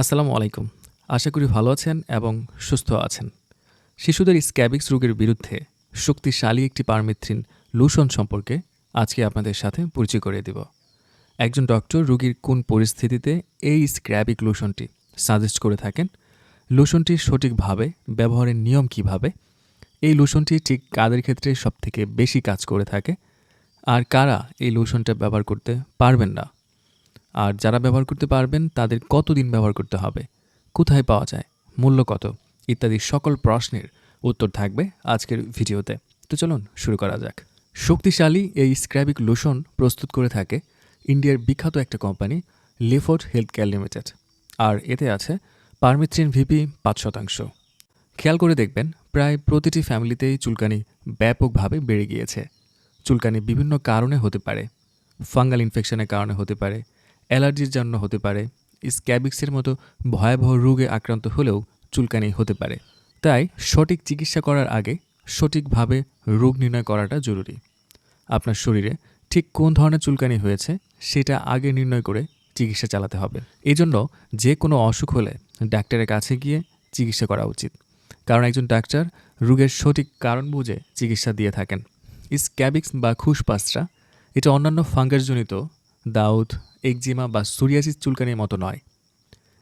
আসসালামু আলাইকুম। আশা করি ভালো আছেন এবং সুস্থ আছেন। শিশুদের স্ক্যাবিক্স রোগের বিরুদ্ধে শক্তিশালী একটি পারমিথ্রিন লুশন সম্পর্কে আজকে আপনাদের সাথে পরিচয় করিয়ে দিব। একজন ডক্টর রোগীর কোন পরিস্থিতিতে এই স্ক্র্যাবিক লোশনটি সাজেস্ট করে থাকেন, লোশনটি সঠিকভাবে, ব্যবহারের নিয়ম কীভাবে, এই লোশনটি ঠিক কাদের ক্ষেত্রে সবথেকে বেশি কাজ করে থাকে, আর কারা এই লোশনটা ব্যবহার করতে পারবেন না আর যারা ব্যবহার করতে পারবেন, তাদের কতদিন ব্যবহার করতে হবে? কোথায় পাওয়া যায়? মূল্য কত? ইত্যাদি সকল প্রশ্নের উত্তর থাকবে আজকের ভিডিওতে। তো চলুন শুরু করা যাক। শক্তিশালী এই স্ক্র্যাবিক লোশন প্রস্তুত করে থাকে ইন্ডিয়ার বিখ্যাত একটা company Lifford health care limited. আর এতে আছে পারমিথ্রিন ভিপি পাঁচ শতাংশ। খেয়াল করে দেখবেন, প্রায় প্রতিটি ফ্যামিলিতেই চুলকানি ব্যাপকভাবে বেড়ে গিয়েছে। চুলকানি বিভিন্ন কারণে হতে পারে। ফাঙ্গাল ইনফেকশনের কারণে হতে পারে অ্যালার্জির জন্য হতে পারে। স্ক্যাবিক্সের মতো ভয়াবহ রোগে আক্রান্ত হলেও চুলকানি হতে পারে। তাই সঠিক চিকিৎসা করার আগে সঠিকভাবে রোগ নির্ণয় করাটা জরুরি। আপনার শরীরে ঠিক কোন ধরনের চুলকানি হয়েছে সেটা আগে নির্ণয় করে চিকিৎসা চালাতে হবে। এজন্য যে কোনো অসুখ হলে ডাক্তারের কাছে গিয়ে চিকিৎসা করা উচিত। কারণ একজন ডাক্তার রোগের সঠিক কারণ বুঝে চিকিৎসা দিয়ে থাকেন। স্ক্যাবিক্স বা খুশপাসরা, এটা অন্যান্য ফাঙ্গাসজনিত দাউদ, একজিমা বা সুরিয়াসিস চুলকানির মতো নয়।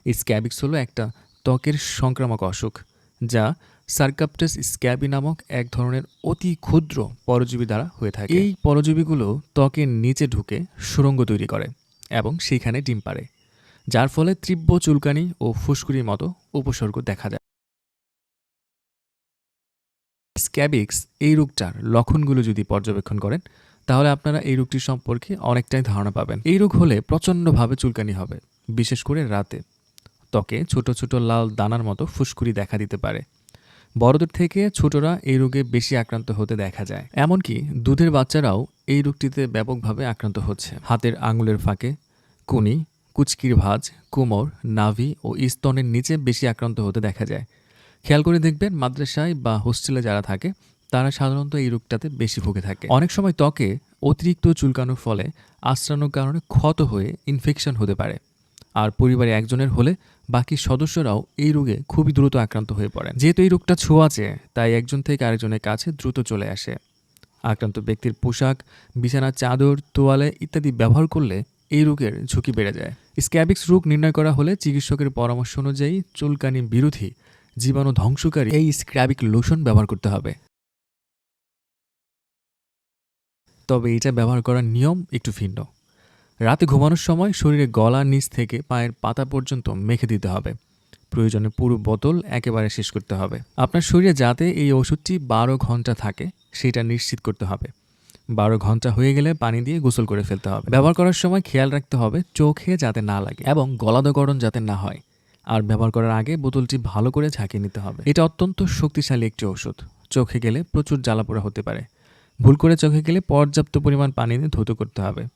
স্ক্যাবিক্স হলো একটা ত্বকের সংক্রামক অসুখ, যা সার্কাপটাস স্ক্যাবি নামক এক ধরনের অতি ক্ষুদ্র পরজীবী দ্বারা হয়ে থাকে। এই পরজীবীগুলো ত্বকের নিচে ঢুকে সুরঙ্গ তৈরি করে এবং সেইখানে ডিম পাড়ে, যার ফলে তীব্র চুলকানি ও ফুসকুড়ির মতো উপসর্গ দেখা যায় স্ক্যাবিক্স এই রোগটার লক্ষণগুলো যদি পর্যবেক্ষণ করেন তাহলে আপনারা এই রোগটি সম্পর্কে অনেকটাই ধারণা পাবেন। এই রোগ হলে প্রচণ্ডভাবে চুলকানি হবে, বিশেষ করে রাতে। ত্বকে ছোট ছোট লাল দানার মতো ফুসকুড়ি দেখা দিতে পারে। বড়দের থেকে ছোটরা এই রোগে বেশি আক্রান্ত হতে দেখা যায়। এমনকি দুধের বাচ্চারাও এই রোগটিতে ব্যাপকভাবে আক্রান্ত হচ্ছে। হাতের আঙুলের ফাঁকে কুনি, কুচকির ভাঁজ, কোমর, নাভি ও স্তনের নিচে বেশি আক্রান্ত হতে দেখা যায়। খেয়াল করে দেখবেন মাদ্রাসায় বা হোস্টেলে যারা থাকে তারা সাধারণত এই রোগটাতে বেশি ভুগে থাকে। অনেক সময় ত্বকে অতিরিক্ত চুলকানোর ফলে আশ্রানোর কারণে ক্ষত হয়ে ইনফেকশন হতে পারে। আর পরিবারে একজনের হলে বাকি সদস্যরাও এই রোগে খুবই দ্রুত আক্রান্ত হয়ে পড়ে যেহেতু এই রোগটা ছোঁয়াচে, তাই একজন থেকে আরেকজনের কাছে দ্রুত চলে আসে। আক্রান্ত ব্যক্তির পোশাক, বিছানার চাদর, তোয়ালে ইত্যাদি ব্যবহার করলে এই রোগের ঝুঁকি বেড়ে যায়। স্ক্যাবিক্স রোগ নির্ণয় করা হলে চিকিৎসকের পরামর্শ অনুযায়ী চুলকানি বিরোধী, জীবাণু ধ্বংসকারী এই স্ক্র্যাবিক লোশন ব্যবহার করতে হবে। তবে এটা ব্যবহার করার নিয়ম একটু ভিন্ন। রাতে ঘুমানোর সময় শরীরে গলার নিচ থেকে পায়ের পাতা পর্যন্ত মেখে দিতে হবে। প্রয়োজনে পুরো বোতল একেবারে শেষ করতে হবে। আপনার শরীরে যাতে এই ওষুধটি বারো ঘণ্টা থাকে, সেটা নিশ্চিত করতে হবে। বারো ঘণ্টা হয়ে গেলে পানি দিয়ে গোসল করে ফেলতে হবে। ব্যবহার করার সময় খেয়াল রাখতে হবে চোখে যাতে না লাগে এবং গলাদকরণ যাতে না হয়। আর ব্যবহার করার আগে বোতলটি ভালো করে ঝাঁকিয়ে নিতে হবে। এটা অত্যন্ত শক্তিশালী একটি ওষুধ। চোখে গেলে প্রচুর জ্বালাপোড়া হতে পারে। ভুল করে চোখে গেলে পর্যাপ্ত পরিমাণ পানি দিয়ে ধুত করতে হবে।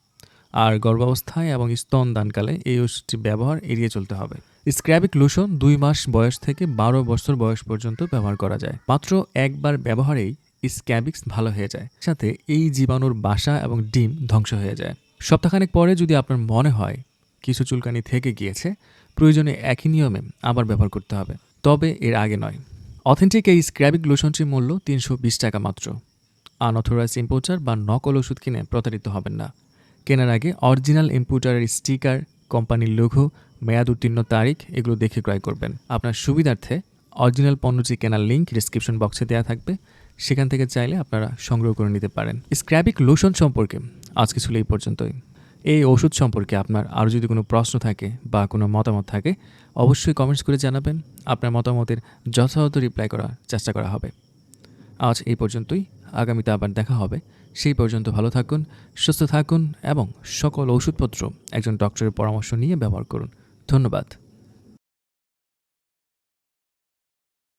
আর গর্ভাবস্থায় এবং স্তন দানকালে এই ওষুধটি ব্যবহার এড়িয়ে চলতে হবে। স্ক্র্যাবিক লোশন দুই মাস বয়স থেকে বারো বছর বয়স পর্যন্ত ব্যবহার করা যায়। মাত্র একবার ব্যবহারেই স্ক্যাবিক্স ভালো হয়ে যায়। সাথে এই জীবাণুর বাসা এবং ডিম ধ্বংস হয়ে যায়। সপ্তাহখানেক পরে যদি আপনার মনে হয় কিছু চুলকানি থেকে গিয়েছে, প্রয়োজনে একই নিয়মে আবার ব্যবহার করতে হবে। তবে এর আগে নয়। অথেন্টিক এই স্ক্র্যাবিক লোশনটির মূল্য তিনশো বিশ টাকা মাত্র। আনঅথরাইজ ইম্পোর্টার বা নকল ওষুধ কিনে প্রতারিত হবেন না। কেনার আগে অরিজিনাল ইম্পোর্টারের স্টিকার, কোম্পানির লঘু, মেয়াদ উত্তীর্ণ তারিখ এগুলো দেখে ক্রয় করবেন। আপনার সুবিধার্থে অরিজিনাল পণ্যটি কেনার লিঙ্ক ডিসক্রিপশন বক্সে দেওয়া থাকবে। সেখান থেকে চাইলে আপনারা সংগ্রহ করে নিতে পারেন। স্ক্র্যাবিক লোশন সম্পর্কে আজকে ছিল এই পর্যন্তই। এই ওষুধ সম্পর্কে আপনার আরও যদি কোনো প্রশ্ন থাকে বা কোনো মতামত থাকে, অবশ্যই কমেন্টস করে জানাবেন। আপনার মতামতের যথাযথ রিপ্লাই করার চেষ্টা করা হবে। আজ এই পর্যন্তই। আগামীতে আবার দেখা হবে। সেই পর্যন্ত ভালো থাকুন, সুস্থ থাকুন এবং সকল ওষুধপত্র একজন ডক্টরের পরামর্শ নিয়ে ব্যবহার করুন। ধন্যবাদ।